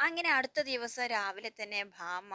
അങ്ങനെ അടുത്ത ദിവസം രാവിലെ തന്നെ ഭാമ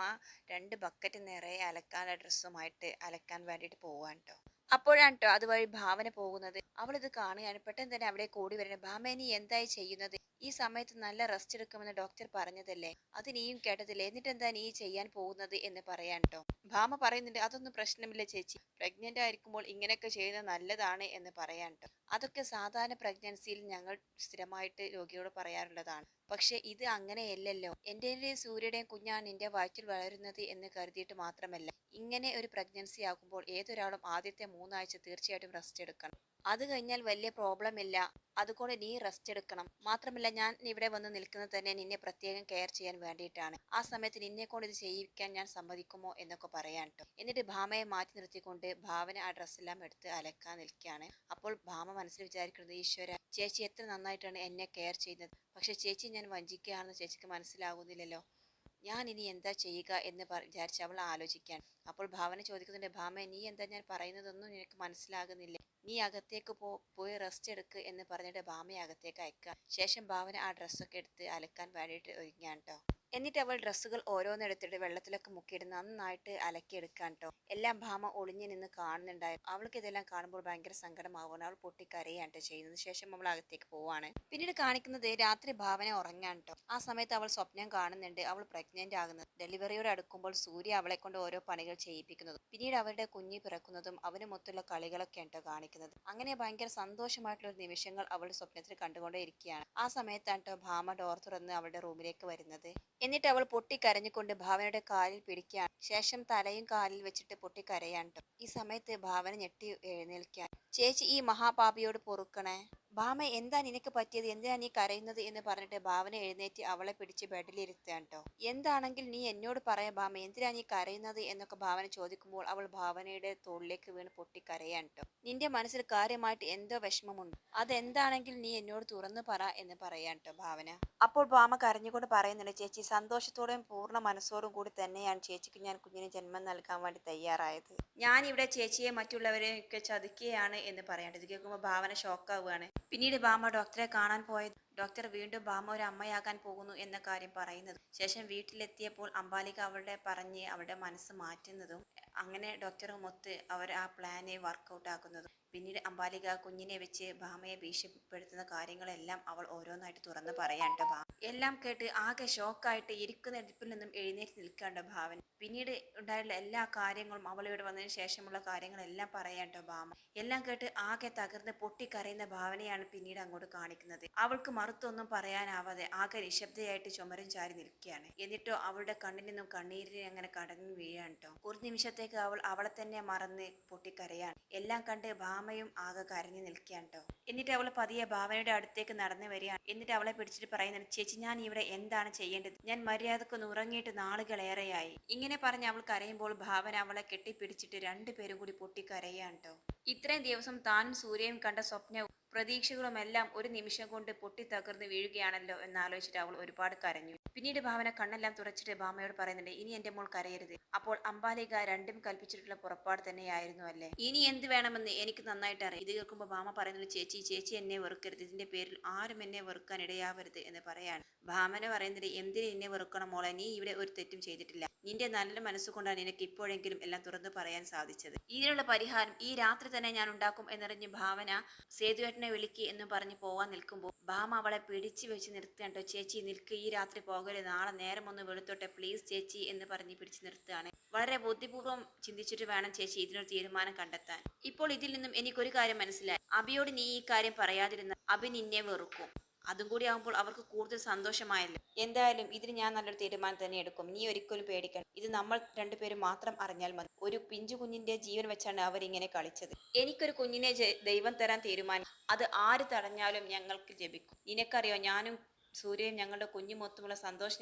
രണ്ട് ബക്കറ്റ് നിറയെ അലക്കാനുള്ള ഡ്രസ്സുമായിട്ട് അലക്കാൻ വേണ്ടിയിട്ട് പോവാൻ കേട്ടോ അപ്പോഴാണ് കേട്ടോ അതുവഴി ഭാവന പോകുന്നത്. അവളിത് കാണുകയാണ് പെട്ടെന്ന് തന്നെ അവിടെ കൂടി വരുന്നത്. ഭാമ നീ എന്തായി ചെയ്യുന്നത്? ഈ സമയത്ത് നല്ല റെസ്റ്റ് എടുക്കുമെന്ന് ഡോക്ടർ പറഞ്ഞതല്ലേ? അത് നീയും കേട്ടതില്ലേ? എന്നിട്ട് എന്താ നീ ചെയ്യാൻ പോകുന്നത് എന്ന് പറയാൻ കേട്ടോ ഭാമ പറയുന്നുണ്ട് അതൊന്നും പ്രശ്നമില്ല ചേച്ചി. പ്രഗ്നന്റ് ആയിരിക്കുമ്പോൾ ഇങ്ങനെയൊക്കെ ചെയ്യുന്നത് നല്ലതാണ് എന്ന് പറയാൻ കേട്ടോ അതൊക്കെ സാധാരണ പ്രഗ്നൻസിയിൽ ഞങ്ങൾ സ്ഥിരമായിട്ട് രോഗിയോട് പറയാറുള്ളതാണ്. പക്ഷേ ഇത് അങ്ങനെയല്ലല്ലോ. എന്റെ സൂര്യയുടെയും കുഞ്ഞാണ് നിന്റെ വയറ്റിൽ വളരുന്നത് എന്ന് കരുതിയിട്ട് മാത്രമല്ല. ഇങ്ങനെ ഒരു പ്രഗ്നൻസി ആകുമ്പോൾ ഏതൊരാളും ആദ്യത്തെ മൂന്നാഴ്ച തീർച്ചയായിട്ടും റെസ്റ്റ് എടുക്കണം. അത് കഴിഞ്ഞാൽ വലിയ പ്രോബ്ലം ഇല്ല. അതുകൊണ്ട് നീ റെസ്റ്റ് എടുക്കണം. മാത്രമല്ല ഞാൻ ഇവിടെ വന്ന് നിൽക്കുന്നത് തന്നെ നിന്നെ പ്രത്യേകം കെയർ ചെയ്യാൻ വേണ്ടിയിട്ടാണ്. ആ സമയത്ത് നിന്നെ കൊണ്ട് ഇത് ചെയ്യിക്കാൻ ഞാൻ സമ്മതിക്കുമോ എന്നൊക്കെ പറയാൻ കേട്ടോ എന്നിട്ട് ഭാമയെ മാറ്റി നിർത്തിക്കൊണ്ട് ഭാവന ആ ഡ്രസ്സെല്ലാം എടുത്ത് അലക്കാൻ നിൽക്കുകയാണ്. അപ്പോൾ ഭാമ മനസ്സിൽ വിചാരിക്കുന്നത് ഈശ്വര ചേച്ചി എത്ര നന്നായിട്ടാണ് എന്നെ കെയർ ചെയ്യുന്നത്. പക്ഷെ ചേച്ചി ഞാൻ വഞ്ചിക്കുകയാണെന്ന് ചേച്ചിക്ക് മനസ്സിലാകുന്നില്ലല്ലോ ഞാൻ ഇനി എന്താ ചെയ്യുക എന്ന് വിചാരിച്ച് അവൾ ആലോചിക്കാൻ അപ്പോൾ ഭാവന ചോദിക്കുന്നുണ്ട് ഭാമ നീ എന്താ ഞാൻ പറയുന്നതൊന്നും നിനക്ക് മനസ്സിലാകുന്നില്ല. നീ അകത്തേക്ക് പോ പോയി റെസ്റ്റ് എടുക്ക് എന്ന് പറഞ്ഞിട്ട് ഭാമയെ അകത്തേക്ക് അയക്കുക ശേഷം ഭാവന ആ ഡ്രസ്സൊക്കെ എടുത്ത് അലക്കാൻ വേണ്ടിയിട്ട് ഒരുങ്ങാൻ കേട്ടോ എന്നിട്ട് അവൾ ഡ്രസ്സുകൾ ഓരോന്നെടുത്തിട്ട് വെള്ളത്തിലൊക്കെ മുക്കിയിട്ട് നന്നായിട്ട് അലക്കിയെടുക്കാൻ കേട്ടോ എല്ലാം ഭാമ ഒളിഞ്ഞു നിന്ന് കാണുന്നുണ്ടായിരുന്നു അവൾക്ക് ഇതെല്ലാം കാണുമ്പോൾ ഭയങ്കര സങ്കടമാവുകയാണ്. അവൾ പൊട്ടിക്കരയാണ് കേട്ടോ ശേഷം അവൾ അകത്തേക്ക് പോവാണ്. പിന്നീട് കാണിക്കുന്നത് രാത്രി ഭാവന ഉറങ്ങാൻ കേട്ടോ ആ സമയത്ത് അവൾ സ്വപ്നം കാണുന്നുണ്ട്. അവൾ പ്രഗ്നന്റ് ആകുന്നത്. ഡെലിവറിയോട് അടുക്കുമ്പോൾ സൂര്യ അവളെ കൊണ്ട് ഓരോ പണികൾ ചെയ്യിപ്പിക്കുന്നതും പിന്നീട് അവരുടെ കുഞ്ഞി പിറക്കുന്നതും അവന് മൊത്തമുള്ള കളികളൊക്കെ കേട്ടോ കാണിക്കുന്നത്. അങ്ങനെ ഭയങ്കര സന്തോഷമായിട്ടുള്ള നിമിഷങ്ങൾ അവൾ സ്വപ്നത്തിൽ കണ്ടുകൊണ്ടേ ഇരിക്കുകയാണ്. ആ സമയത്താണ് കേട്ടോ ഭാമ ഡോർ തുറന്ന് അവളുടെ റൂമിലേക്ക് വരുന്നത്. എന്നിട്ട് അവൾ പൊട്ടിക്കരഞ്ഞുകൊണ്ട് ഭാവനയുടെ കാലിൽ പിടിക്കുകയാണ് ശേഷം തലയും കാലിൽ വെച്ചിട്ട് പൊട്ടിക്കരയാണ് ട്ടോ. ഈ സമയത്ത് ഭാവന ഞെട്ടി എഴുന്നേൽക്കാൻ. ചേച്ചി ഈ മഹാപാപിയോട് പൊറുക്കണേ? ഭാമ എന്താ നിനക്ക് പറ്റിയത്? എന്തിനാ നീ കരയുന്നത്? എന്ന് പറഞ്ഞിട്ട് ഭാവന എഴുന്നേറ്റ് അവളെ പിടിച്ച് ബെഡിലിരുത്തുകയാണ് കേട്ടോ എന്താണെങ്കിൽ നീ എന്നോട് പറയാം ഭാമ എന്തിനാ നീ കരയുന്നത്? എന്നൊക്കെ ഭാവന ചോദിക്കുമ്പോൾ അവൾ ഭാവനയുടെ തോളിലേക്ക് വീണ് പൊട്ടിക്കരയാണ് കേട്ടോ നിന്റെ മനസ്സിൽ കാര്യമായിട്ട് എന്തോ വിഷമമുണ്ട്. അതെന്താണെങ്കിൽ നീ എന്നോട് തുറന്നു പറ എന്ന് പറയാൻ കേട്ടോ ഭാവന. അപ്പോൾ ഭാമ കരഞ്ഞുകൊണ്ട് പറയുന്നുണ്ട് ചേച്ചി സന്തോഷത്തോടെയും പൂർണ മനസ്സോടും കൂടി തന്നെയാണ് ചേച്ചിക്ക് ഞാൻ കുഞ്ഞിന് ജന്മം നൽകാൻ വേണ്ടി തയ്യാറായത്. ഞാൻ ഇവിടെ ചേച്ചിയെ മറ്റുള്ളവരെയൊക്കെ ചതിക്കുകയാണ് എന്ന് പറയാണ്ട്. ഇത് കേൾക്കുമ്പോൾ ഭാവന ഷോക്കാവുകയാണ്. പിന്നീട് ഭാമ ഡോക്ടറെ കാണാൻ പോയത് ഡോക്ടർ വീണ്ടും ഭാമ ഒരു അമ്മയാകാൻ പോകുന്നു എന്ന കാര്യം പറയുന്നത്. ശേഷം വീട്ടിലെത്തിയപ്പോൾ അംബാലിക അവളുടെ പറഞ്ഞ് അവളുടെ മനസ്സ് മാറ്റുന്നതും അങ്ങനെ ഡോക്ടറുമൊത്ത് അവർ ആ പ്ലാനെ വർക്കൗട്ട് ആക്കുന്നതും പിന്നീട് അമ്പാലിക കുഞ്ഞിനെ വെച്ച് ഭാമയെ ഭീഷണിപ്പെടുത്തുന്ന കാര്യങ്ങളെല്ലാം അവൾ ഓരോന്നായിട്ട് തുറന്ന് പറയാണ്ട്. ഭാമ എല്ലാം കേട്ട് ആകെ ഷോക്കായിട്ട് ഇരിക്കുന്ന ഇരിപ്പിൽ നിന്നും എഴുന്നേറ്റ് നിൽക്കേണ്ട ഭാവൻ. പിന്നീട് ഉണ്ടായിട്ടുള്ള എല്ലാ കാര്യങ്ങളും അവൾ ഇവിടെ വന്നതിന് ശേഷമുള്ള കാര്യങ്ങളെല്ലാം പറയാട്ടോ ഭാമ. എല്ലാം കേട്ട് ആകെ തകർന്ന് പൊട്ടിക്കരയുന്ന ഭാവനയാണ് പിന്നീട് അങ്ങോട്ട് കാണിക്കുന്നത്. അവൾക്ക് മറുത്തൊന്നും പറയാനാവാതെ ആകെ നിശബ്ദയായിട്ട് ചുമരം ചാരി നിൽക്കുകയാണ്. എന്നിട്ടോ അവളുടെ കണ്ണിൽ നിന്നും കണ്ണീരിനെ അങ്ങനെ കടന്നു വീഴാണ് ഒരു നിമിഷത്തേക്ക് അവൾ അവളെ തന്നെ മറന്ന് പൊട്ടിക്കരയാണ്. എല്ലാം കണ്ട് ഭാമയും ആകെ കരഞ്ഞു നിൽക്കുകയാണ് എന്നിട്ട് അവൾ പതിയെ ഭാവനയുടെ അടുത്തേക്ക് നടന്നു വരികയാണ്. എന്നിട്ട് അവളെ പിടിച്ചിട്ട് പറയുന്നത് ചേച്ചി ഞാൻ ഇവിടെ എന്താണ് ചെയ്യേണ്ടത്? ഞാൻ മര്യാദക്കൊന്ന് ഉറങ്ങിയിട്ട് നാളുകളേറെയായി. ഇങ്ങനെ പറഞ്ഞ് അവൾ കരയുമ്പോൾ ഭാവന അവളെ കെട്ടിപ്പിടിച്ചിട്ട് രണ്ടുപേരും കൂടി പൊട്ടിക്കരയാണ് കേട്ടോ ഇത്രയും ദിവസം താനും സൂര്യയും കണ്ട സ്വപ്നവും പ്രതീക്ഷകളുമെല്ലാം ഒരു നിമിഷം കൊണ്ട് പൊട്ടിത്തകർന്ന് വീഴുകയാണല്ലോ എന്നാലോചിച്ചിട്ട് അവൾ ഒരുപാട് കരഞ്ഞു. പിന്നീട് ഭാവന കണ്ണെല്ലാം തുറച്ചിട്ട് ഭാമയോട് പറയുന്നുണ്ട് ഇനി എന്റെ മോൾ കരയരുത്. അപ്പോൾ അംബാലിക രണ്ടും കൽപ്പിച്ചിട്ടുള്ള പുറപ്പാട് തന്നെയായിരുന്നു അല്ലേ? ഇനി എന്ത് വേണമെന്ന് എനിക്ക് നന്നായിട്ട് അറിയാം. ഇത് കേൾക്കുമ്പോൾ ഭാമ പറയുന്നത് ചേച്ചി ചേച്ചി എന്നെ വെറുക്കരുത്. ഇതിന്റെ പേരിൽ ആരും എന്നെ വെറുക്കാൻ ഇടയാവരുത് എന്ന് പറയാണ്. ഭാമന പറയുന്നത് എന്തിന് എന്നെ വെറുക്കണം മോളെ? നീ ഇവിടെ ഒരു തെറ്റും ചെയ്തിട്ടില്ല. നിന്റെ നല്ല മനസ്സുകൊണ്ടാണ് നിനക്ക് ഇപ്പോഴെങ്കിലും എല്ലാം തുറന്നു പറയാൻ സാധിച്ചത്. ഇതിനുള്ള പരിഹാരം ഈ രാത്രി തന്നെ ഞാൻ ഉണ്ടാക്കും എന്നറിഞ്ഞ് ഭാവന സേതുവേട്ടനെ വിളിക്ക് എന്ന് പറഞ്ഞ് പോവാൻ നിൽക്കുമ്പോൾ ഭാമ അവളെ പിടിച്ചു വെച്ച് നിർത്തുകട്ടോ ചേച്ചി നിൽക്ക് ഈ രാത്രി പോകരുത്. നാളെ നേരം ഒന്ന് വെളുത്തോട്ടെ പ്ലീസ് ചേച്ചി എന്ന് പറഞ്ഞ് പിടിച്ചു നിർത്തുകയാണ്. വളരെ ബുദ്ധിപൂർവം ചിന്തിച്ചിട്ട് വേണം ചേച്ചി ഇതിനൊരു തീരുമാനം കണ്ടെത്താൻ. ഇപ്പോൾ ഇതിൽ നിന്നും എനിക്കൊരു കാര്യം മനസ്സിലായി. അബിയോട് നീ ഈ കാര്യം പറയാതിരുന്ന അബി നിന്നെ വെറുക്കും. അതും കൂടി ആകുമ്പോൾ അവർക്ക് കൂടുതൽ സന്തോഷമായല്ലോ. എന്തായാലും ഇതിന് ഞാൻ നല്ലൊരു തീരുമാനം തന്നെ എടുക്കും. നീ ഒരിക്കലും പേടിക്കണം ഇത് നമ്മൾ രണ്ടുപേരും മാത്രം അറിഞ്ഞാൽ മതി. ഒരു പിഞ്ചു കുഞ്ഞിന്റെ ജീവൻ വെച്ചാണ് അവരിങ്ങനെ കളിച്ചത്. എനിക്കൊരു കുഞ്ഞിനെ ദൈവം തരാൻ തീരുമാനം. അത് ആര് തടഞ്ഞാലും ഞങ്ങൾക്ക് ജപിക്കും. നിനക്കറിയോ ഞാനും സൂര്യയും ഞങ്ങളുടെ കുഞ്ഞു മൊത്തമുള്ള സന്തോഷ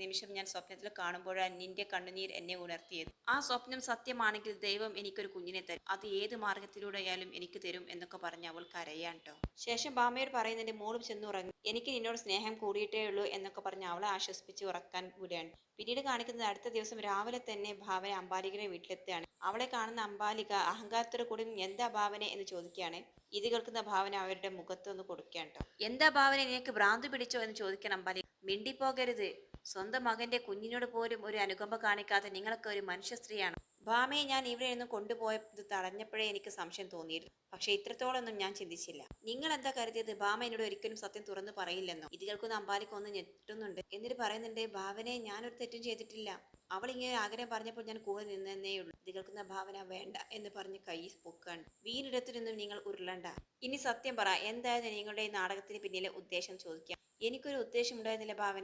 നിമിഷം ഞാൻ സ്വപ്നത്തിൽ കാണുമ്പോഴാണ് നിന്റെ കണ്ണുനീർ എന്നെ ഉണർത്തിയത്. ആ സ്വപ്നം സത്യമാണെങ്കിൽ ദൈവം എനിക്കൊരു കുഞ്ഞിനെ തരും. അത് ഏത് മാർഗത്തിലൂടെയായാലും എനിക്ക് തരും എന്നൊക്കെ പറഞ്ഞ് അവൾ കരയാണ് ട്ടോ. ശേഷം ബാമയോട് പറയുന്നതിന്റെ മോളും ചെന്ന് ഉറങ്ങി എനിക്ക് നിന്നോട് സ്നേഹം കൂടിയിട്ടേ ഉള്ളൂ എന്നൊക്കെ പറഞ്ഞ് അവളെ ആശ്വസിപ്പിച്ച് ഉറക്കാൻ കൂടിയാണ്. പിന്നീട് കാണിക്കുന്നത് അടുത്ത ദിവസം രാവിലെ തന്നെ ഭാവന അംബാലികയുടെ വീട്ടിലെത്തുകയാണ്. അവളെ കാണുന്ന അമ്പാലിക അഹങ്കാരത്തോടെ കൂടി എന്താ ഭാവന? എന്ന് ചോദിക്കുകയാണ്. ഇത് കേൾക്കുന്ന ഭാവന അവരുടെ മുഖത്ത് ഒന്ന് കൊടുക്കുകയാണ് കേട്ടോ എന്താ ഭാവന നിനക്ക് ഭ്രാന്ത് പിടിച്ചോ? എന്ന് ചോദിക്കണം അമ്പാലിക മിണ്ടിപ്പോകരുത്. സ്വന്തം മകന്റെ കുഞ്ഞിനോട് പോലും ഒരു അനുകമ്പ കാണിക്കാതെ നിങ്ങളൊക്കെ ഒരു മനുഷ്യ സ്ത്രീയാണ്. ഭാമയെ ഞാൻ ഇവിടെ നിന്ന് കൊണ്ടുപോയത് തടഞ്ഞപ്പോഴേ എനിക്ക് സംശയം തോന്നിയിരുന്നു. പക്ഷെ ഇത്രത്തോളൊന്നും ഞാൻ ചിന്തിച്ചില്ല. നിങ്ങൾ എന്താ കരുതിയത്? ഭാമ എന്നോട് ഒരിക്കലും സത്യം തുറന്നു പറയില്ലെന്നോ? ഇത് കേൾക്കുന്ന അമ്പാലിക്ക് ഒന്ന് ഞെട്ടുന്നുണ്ട്. എന്നിട്ട് പറയുന്നുണ്ട് ഭാവനെ ഞാനൊരു തെറ്റും ചെയ്തിട്ടില്ല. അവൾ ഇങ്ങനെ ആഗ്രഹം പറഞ്ഞപ്പോൾ ഞാൻ കൂടെ നിന്നേ ഉള്ളൂ. ഇത് കേൾക്കുന്ന ഭാവന വേണ്ട എന്ന് പറഞ്ഞ് കൈ പൊക്കാണ് വീണിടത്തു നിന്നും നിങ്ങൾ ഉരുളണ്ട. ഇനി സത്യം പറ. എന്തായിരുന്നു നിങ്ങളുടെ ഈ നാടകത്തിന് പിന്നിലെ ഉദ്ദേശം? ചോദിക്കാം. എനിക്കൊരു ഉദ്ദേശം ഉണ്ടായിരുന്നില്ല ഭാവന.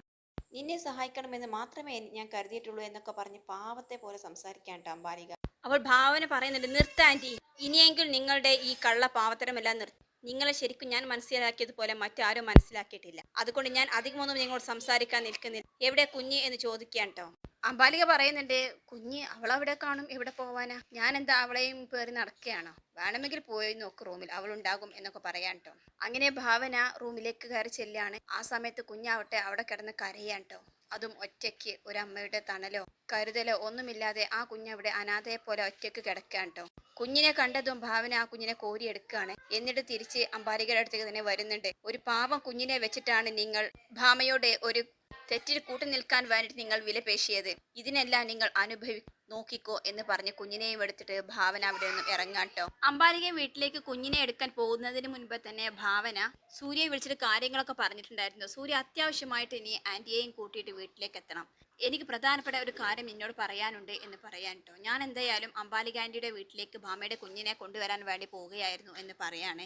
നിന്നെ സഹായിക്കണമെന്ന് മാത്രമേ ഞാൻ കരുതിയിട്ടുള്ളൂ എന്നൊക്കെ പറഞ്ഞ് പാവത്തെ പോലെ സംസാരിക്കാൻ അംബാലിക അവൾ ഭാവന പറയുന്നുണ്ട് നിർത്ത ആന്റി ഇനിയെങ്കിലും നിങ്ങളുടെ ഈ കള്ള പാവത്തരമെല്ലാം നിർത്തി. നിങ്ങളെ ശരിക്കും ഞാൻ മനസ്സിലാക്കിയതുപോലെ മറ്റാരും മനസ്സിലാക്കിയിട്ടില്ല. അതുകൊണ്ട് ഞാൻ അധികമൊന്നും നിങ്ങളോട് സംസാരിക്കാൻ നിൽക്കുന്നില്ല. എവിടെ കുഞ്ഞ് എന്ന് ചോദിക്കാൻ കേട്ടോ. അമ്പാലിക പറയുന്നുണ്ട് കുഞ്ഞ് അവളവിടെ കാണും എവിടെ പോവാനാ? ഞാൻ എന്താ അവളെയും പേറി നടക്കുകയാണോ? വേണമെങ്കിൽ പോയി നോക്ക് റൂമിൽ അവൾ ഉണ്ടാകും എന്നൊക്കെ പറയാൻ കേട്ടോ അങ്ങനെ ഭാവന റൂമിലേക്ക് കയറി ചെല്ലാണ്. ആ സമയത്ത് കുഞ്ഞാവട്ടെ അവിടെ കിടന്ന് കരയാൻ കേട്ടോ അതും ഒറ്റയ്ക്ക് ഒരമ്മയുടെ തണലോ കരുതലോ ഒന്നുമില്ലാതെ ആ കുഞ്ഞവിടെ അനാഥയെ പോലെ ഒറ്റയ്ക്ക് കിടക്കാൻ കേട്ടോ കുഞ്ഞിനെ കണ്ടതും ഭാവന ആ കുഞ്ഞിനെ കോരിയെടുക്കുകയാണ് എന്നിട്ട് തിരിച്ച് അമ്പാലികയുടെ അടുത്തേക്ക് തന്നെ വരുന്നുണ്ട്. ഒരു പാവം കുഞ്ഞിനെ വെച്ചിട്ടാണ് നിങ്ങൾ ഭാമയോട് ഒരു തെറ്റിൽ കൂട്ടു നിൽക്കാൻ വേണ്ടിട്ട് നിങ്ങൾ വിലപേശിയത് ഇതിനെല്ലാം നിങ്ങൾ അനുഭവി നോക്കിക്കോ എന്ന് പറഞ്ഞ് കുഞ്ഞിനെയും എടുത്തിട്ട് ഭാവന അവിടെ നിന്നും ഇറങ്ങാട്ടോ അമ്പാലിക വീട്ടിലേക്ക് കുഞ്ഞിനെ എടുക്കാൻ പോകുന്നതിന് മുൻപ് തന്നെ ഭാവന സൂര്യയെ വിളിച്ചിട്ട് കാര്യങ്ങളൊക്കെ പറഞ്ഞിട്ടുണ്ടായിരുന്നു. സൂര്യ അത്യാവശ്യമായിട്ട് ഇനി ആന്റിയെയും കൂട്ടിയിട്ട് വീട്ടിലേക്ക് എത്തണം. എനിക്ക് പ്രധാനപ്പെട്ട ഒരു കാര്യം എന്നോട് പറയാനുണ്ട് എന്ന് പറയാൻ കേട്ടോ ഞാൻ എന്തായാലും അമ്പാലിക ഗാന്ധിയുടെ വീട്ടിലേക്ക് ഭാമയുടെ കുഞ്ഞിനെ കൊണ്ടുവരാൻ വേണ്ടി പോവുകയായിരുന്നു എന്ന് പറയാണ്.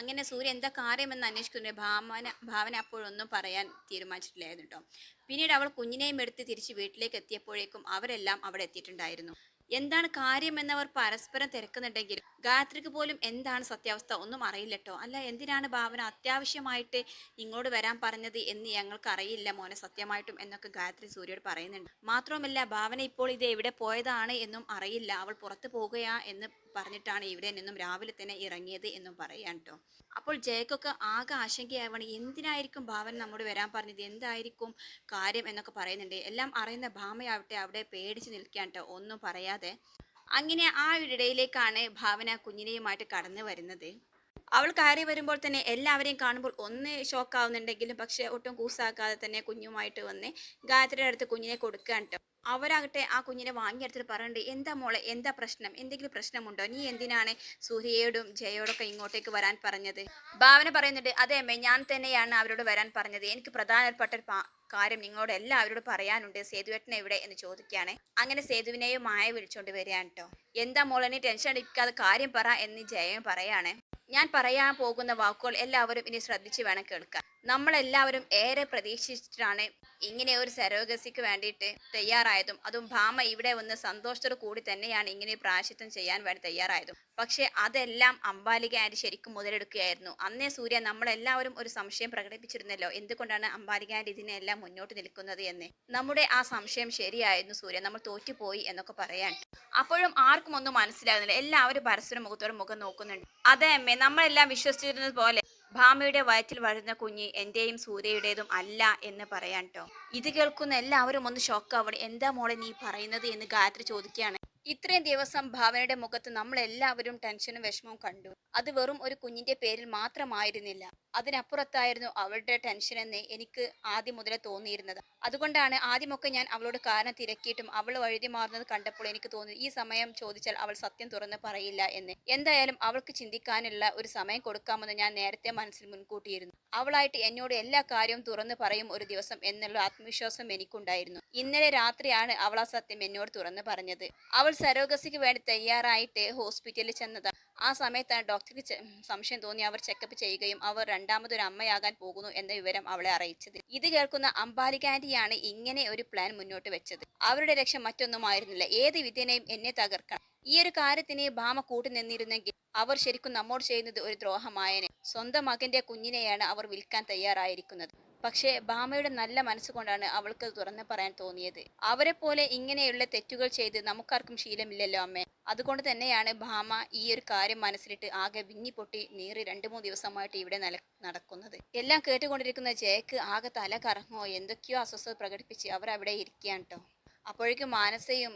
അങ്ങനെ സൂര്യ എന്താ കാര്യമെന്ന് അന്വേഷിക്കുന്നുണ്ട് ഭാമന ഭാവന അപ്പോഴൊന്നും പറയാൻ തീരുമാനിച്ചിട്ടില്ലായിരുന്നു കേട്ടോ പിന്നീട് അവൾ കുഞ്ഞിനെയും എടുത്ത് തിരിച്ച് വീട്ടിലേക്ക് എത്തിയപ്പോഴേക്കും അവരെല്ലാം അവിടെ എത്തിയിട്ടുണ്ടായിരുന്നു. എന്താണ് കാര്യം എന്നവർ പരസ്പരം തിരക്കുന്നുണ്ടെങ്കിലും ഗായത്രിക്ക് പോലും എന്താണ് സത്യാവസ്ഥ ഒന്നും അറിയില്ലട്ടോ അല്ല എന്തിനാണ് ഭാവന അത്യാവശ്യമായിട്ട് ഇങ്ങോട്ട് വരാൻ പറഞ്ഞത് എന്ന് ഞങ്ങൾക്ക് അറിയില്ല മോനെ സത്യമായിട്ടും എന്നൊക്കെ ഗായത്രി സൂര്യോട് പറയുന്നുണ്ട്. മാത്രമല്ല ഭാവന ഇപ്പോൾ ഇത് എവിടെ പോയതാണ് എന്നും അറിയില്ല. അവൾ പുറത്തു പോകുകയാ എന്ന് പറഞ്ഞിട്ടാണ് ഇവിടെ നിന്നും രാവിലെ തന്നെ ഇറങ്ങിയത് എന്നും പറയാൻ കേട്ടോ അപ്പോൾ ജയക്കൊക്കെ ആകെ ആശങ്കയാവണം. എന്തിനായിരിക്കും ഭാവൻ നമ്മോട് വരാൻ പറഞ്ഞത്? എന്തായിരിക്കും കാര്യം എന്നൊക്കെ പറയുന്നുണ്ട്. എല്ലാം അറിയുന്ന ഭാമയാവട്ടെ അവിടെ പേടിച്ച് നിൽക്കാൻ കേട്ടോ ഒന്നും പറയാതെ. അങ്ങനെ ആ ഒരു ഇടയിലേക്കാണ് ഭാവന കുഞ്ഞിനെയുമായിട്ട് കടന്നു വരുന്നത്. അവൾ കയറി വരുമ്പോൾ തന്നെ എല്ലാവരെയും കാണുമ്പോൾ ഒന്ന് ഷോക്കാവുന്നുണ്ടെങ്കിലും പക്ഷെ ഒട്ടും കൂസാക്കാതെ തന്നെ കുഞ്ഞുമായിട്ട് വന്ന് ഗായത്രിയുടെ അടുത്ത് കുഞ്ഞിനെ കൊടുക്കാൻ കേട്ടോ അവരാകട്ടെ ആ കുഞ്ഞിനെ വാങ്ങിയെടുത്തിട്ട് പറയണ്ടേ എന്താ മോളെ എന്താ പ്രശ്നം? എന്തെങ്കിലും പ്രശ്നമുണ്ടോ? നീ എന്തിനാണ് സൂര്യയോടും ജയോടൊക്കെ ഇങ്ങോട്ടേക്ക് വരാൻ പറഞ്ഞത്? ഭാവന പറയുന്നുണ്ട് അതേ അമ്മേ ഞാൻ തന്നെയാണ് അവരോട് വരാൻ പറഞ്ഞത്. എനിക്ക് പ്രധാനപ്പെട്ട ഒരു കാര്യം നിങ്ങളോട് എല്ലാവരോടും പറയാനുണ്ട്. സേതുവേട്ടൻ എവിടെ എന്ന് ചോദിക്കുകയാണ്. അങ്ങനെ സേതുവിനെയും മായ വിളിച്ചോണ്ട് വരികയാണ് കേട്ടോ എന്താ മോളെ ടെൻഷൻ അടിക്കാതെ കാര്യം പറ എന്ന് ജയൻ പറയാണ്. ഞാൻ പറയാൻ പോകുന്ന വാക്കുകൾ എല്ലാവരും ഇനി ശ്രദ്ധിച്ച് വേണം കേൾക്കാൻ. നമ്മളെല്ലാവരും ഏറെ പ്രതീക്ഷിച്ചിട്ടാണ് ഇങ്ങനെ ഒരു സരോഗസിക്ക് വേണ്ടിയിട്ട് തയ്യാറായതും അതും ഭാമ ഇവിടെ വന്ന് സന്തോഷത്തോടു കൂടി തന്നെയാണ് ഇങ്ങനെ പ്രായശിത്വം ചെയ്യാൻ വേണ്ടി തയ്യാറായതും. പക്ഷേ അതെല്ലാം അംബാലിക ആര് ശരിക്കും മുതലെടുക്കുകയായിരുന്നു. അന്നേ സൂര്യ നമ്മളെല്ലാവരും ഒരു സംശയം പ്രകടിപ്പിച്ചിരുന്നല്ലോ. എന്തുകൊണ്ടാണ് അംബാലിക ഇതിനെല്ലാം മുന്നോട്ട് നിൽക്കുന്നത് എന്ന്. നമ്മുടെ ആ സംശയം ശരിയായിരുന്നു സൂര്യ. നമ്മൾ തോറ്റുപോയി എന്നൊക്കെ പറയാൻ. അപ്പോഴും ആർക്കും ഒന്നും മനസ്സിലാകുന്നില്ല. എല്ലാവരും പരസ്പരം മുഖത്തോടെ മുഖം നോക്കുന്നുണ്ട്. അതെ അമ്മേ നമ്മളെല്ലാം വിശ്വസിച്ചിരുന്നത് പോലെ ഭാമയുടെ വയറ്റിൽ വരുന്ന കുഞ്ഞ് എന്റെയും സൂര്യയുടേതും അല്ല എന്ന് പറയാൻ കേട്ടോ ഇത് കേൾക്കുന്ന എല്ലാവരും ഒന്ന് ഷോക്ക് ഷോക്കാവണം എന്താ മോളെ നീ പറയുന്നത് എന്ന് ഗായത്രി ചോദിക്കുകയാണ്. ഇത്രയും ദിവസം ഭാവനയുടെ മുഖത്ത് നമ്മൾ എല്ലാവരും ടെൻഷനും വിഷമവും കണ്ടു. അത് വെറും ഒരു കുഞ്ഞിന്റെ പേരിൽ മാത്രമായിരുന്നില്ല. അതിനപ്പുറത്തായിരുന്നു അവളുടെ ടെൻഷൻ എന്ന് എനിക്ക് ആദ്യം മുതലേ തോന്നിയിരുന്നത്. അതുകൊണ്ടാണ് ആദ്യമൊക്കെ ഞാൻ അവളോട് കാരണം തിരക്കിയിട്ടും അവൾ വഴുതി മാറുന്നത് കണ്ടപ്പോൾ എനിക്ക് തോന്നി ഈ സമയം ചോദിച്ചാൽ അവൾ സത്യം തുറന്ന് പറയില്ല എന്ന്. എന്തായാലും അവൾക്ക് ചിന്തിക്കാനുള്ള ഒരു സമയം കൊടുക്കാമെന്ന് ഞാൻ നേരത്തെ മനസ്സിൽ മുൻകൂട്ടിയിരുന്നു. അവളായിട്ട് എന്നോട് എല്ലാ കാര്യവും തുറന്ന് പറയും ഒരു ദിവസം എന്നുള്ള ആത്മവിശ്വാസം എനിക്കുണ്ടായിരുന്നു. ഇന്നലെ രാത്രിയാണ് അവൾ ആ സത്യം എന്നോട് തുറന്ന് പറഞ്ഞത്. അവൾ സരോഗസിക്ക് വേണ്ടി തയ്യാറായിട്ട് ഹോസ്പിറ്റലിൽ ചെന്നത് ആ സമയത്താണ് ഡോക്ടർക്ക് സംശയം തോന്നി. അവർ ചെക്കപ്പ് ചെയ്യുകയും അവർ രണ്ടാമതൊരു അമ്മയാകാൻ പോകുന്നു എന്ന വിവരം അവളെ അറിയിച്ചത്. ഇത് കേൾക്കുന്ന അംബാലിക ആന്റിയാണ് ഇങ്ങനെ ഒരു പ്ലാൻ മുന്നോട്ട് വെച്ചത്. അവരുടെ ലക്ഷ്യം മറ്റൊന്നുമായിരുന്നില്ല ഏത് വിധേനയും എന്നെ തകർക്കണം ഈ ഒരു കാര്യത്തിന് ഭാമ കൂട്ടി നിന്നിരുന്നെങ്കിൽ അവർ ശരിക്കും നമ്മോട് ചെയ്യുന്നത് ഒരു ദ്രോഹമായനെ. സ്വന്തം മകന്റെ കുഞ്ഞിനെയാണ് അവർ വിൽക്കാൻ തയ്യാറായിരിക്കുന്നത്. പക്ഷേ ഭാമയുടെ നല്ല മനസ്സുകൊണ്ടാണ് അവൾക്ക് തുറന്നു പറയാൻ തോന്നിയത്. അവരെ പോലെ ഇങ്ങനെയുള്ള തെറ്റുകൾ ചെയ്ത് നമുക്കാർക്കും ശീലമില്ലല്ലോ അമ്മേ. അതുകൊണ്ട് തന്നെയാണ് ഭാമ ഈ ഒരു കാര്യം മനസ്സിലിട്ട് ആകെ വിങ്ങിപ്പൊട്ടി നീറി രണ്ടു മൂന്ന് ദിവസമായിട്ട് ഇവിടെ നില നടക്കുന്നത്. എല്ലാം കേട്ടുകൊണ്ടിരിക്കുന്ന ജയക്ക് ആകെ തല കറങ്ങോ എന്തൊക്കെയോ അസ്വസ്ഥത പ്രകടിപ്പിച്ച് അവരവിടെ ഇരിക്കുകയാണ് കേട്ടോ അപ്പോഴേക്കും മാനസയും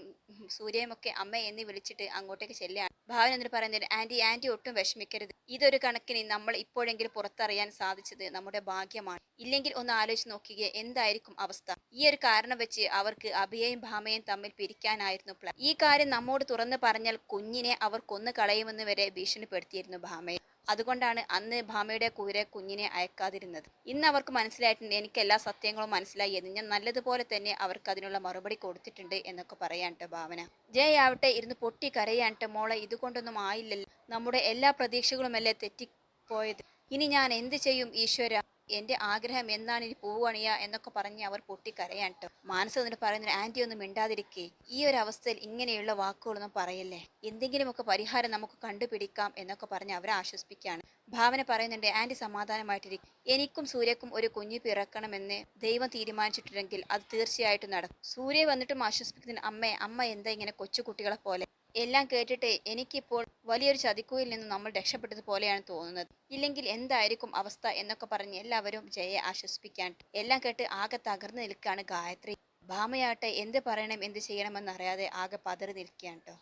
സൂര്യയും ഒക്കെ അമ്മ എന്ന് വിളിച്ചിട്ട് അങ്ങോട്ടേക്ക് ചെല്ലുകയാണ്. ഭാവന എന്നിട്ട് പറയുന്നത് ആന്റി ആന്റി ഒട്ടും വിഷമിക്കരുത്. ഇതൊരു കണക്കിന് നമ്മൾ ഇപ്പോഴെങ്കിലും പുറത്തറിയാൻ സാധിച്ചത് നമ്മുടെ ഭാഗ്യമാണ്. ഇല്ലെങ്കിൽ ഒന്ന് ആലോചിച്ച് നോക്കുക എന്തായിരിക്കും അവസ്ഥ? ഈ ഒരു കാരണം വെച്ച് അവർക്ക് അഭിയയും ഭാമയും തമ്മിൽ പിരിക്കാനായിരുന്നു പ്ലാൻ ഈ കാര്യം നമ്മോട് തുറന്നു പറഞ്ഞാൽ കുഞ്ഞിനെ അവർ കൊന്നു കളയുമെന്ന് വരെ ഭീഷണിപ്പെടുത്തിയിരുന്നു ഭാമയെ. അതുകൊണ്ടാണ് അന്ന് ഭാമയുടെ കൂരെ കുഞ്ഞിനെ അയക്കാതിരുന്നത്. ഇന്ന് അവർക്ക് മനസ്സിലായിട്ടുണ്ട് എനിക്ക് എല്ലാ സത്യങ്ങളും മനസ്സിലായി എന്ന്. ഞാൻ നല്ലതുപോലെ തന്നെ അവർക്ക് അതിനുള്ള മറുപടി കൊടുത്തിട്ടുണ്ട് എന്നൊക്കെ പറയാൻട്ടോ ഭാവന. ജയ ആവട്ടെ ഇരുന്ന് പൊട്ടി കരയാനിട്ട് മോളെ ഇതുകൊണ്ടൊന്നും ആയില്ലല്ലോ. നമ്മുടെ എല്ലാ പ്രതീക്ഷകളുമല്ലേ തെറ്റിപ്പോയത്? ഇനി ഞാൻ എന്ത് ചെയ്യും ഈശ്വര? എന്റെ ആഗ്രഹം എന്നാണ് ഇനി പോവുകയാണിയ എന്നൊക്കെ പറഞ്ഞ് അവർ പൊട്ടിക്കരയാണ് കേട്ടോ മാനസം എന്നിട്ട് പറയുന്നത് ആന്റി ഒന്നും മിണ്ടാതിരിക്കേ. ഈ ഒരു അവസ്ഥയിൽ ഇങ്ങനെയുള്ള വാക്കുകളൊന്നും പറയല്ലേ? എന്തെങ്കിലുമൊക്കെ പരിഹാരം നമുക്ക് കണ്ടുപിടിക്കാം എന്നൊക്കെ പറഞ്ഞ് അവരെ ആശ്വസിപ്പിക്കുകയാണ്. ഭാവന പറയുന്നുണ്ട് ആന്റി സമാധാനമായിട്ടിരിക്കും. എനിക്കും സൂര്യക്കും ഒരു കുഞ്ഞ് പിറക്കണമെന്ന് ദൈവം തീരുമാനിച്ചിട്ടുണ്ടെങ്കിൽ അത് തീർച്ചയായിട്ടും നടക്കും. സൂര്യ വന്നിട്ടും ആശ്വസിപ്പിക്കുന്നതിന് അമ്മേ അമ്മ എന്താ ഇങ്ങനെ കൊച്ചു കുട്ടികളെ പോലെ? എല്ലാം കേട്ടിട്ട് എനിക്കിപ്പോൾ വലിയൊരു ചതിക്കുയിൽ നിന്ന് നമ്മൾ രക്ഷപ്പെട്ടതുപോലെയാണ് തോന്നുന്നത്. ഇല്ലെങ്കിൽ എന്തായിരിക്കും അവസ്ഥ എന്നൊക്കെ പറഞ്ഞ് എല്ലാവരും ജയയെ ആശ്വസിപ്പിക്കാൻ എല്ലാം കേട്ട് ആകെ തകർന്നു നിൽക്കുകയാണ് ഗായത്രി. ഭാമയാട്ടെ എന്ത് പറയണം എന്ത് ചെയ്യണമെന്നറിയാതെ ആകെ പതറി നിൽക്കുകയാണ് കേട്ടോ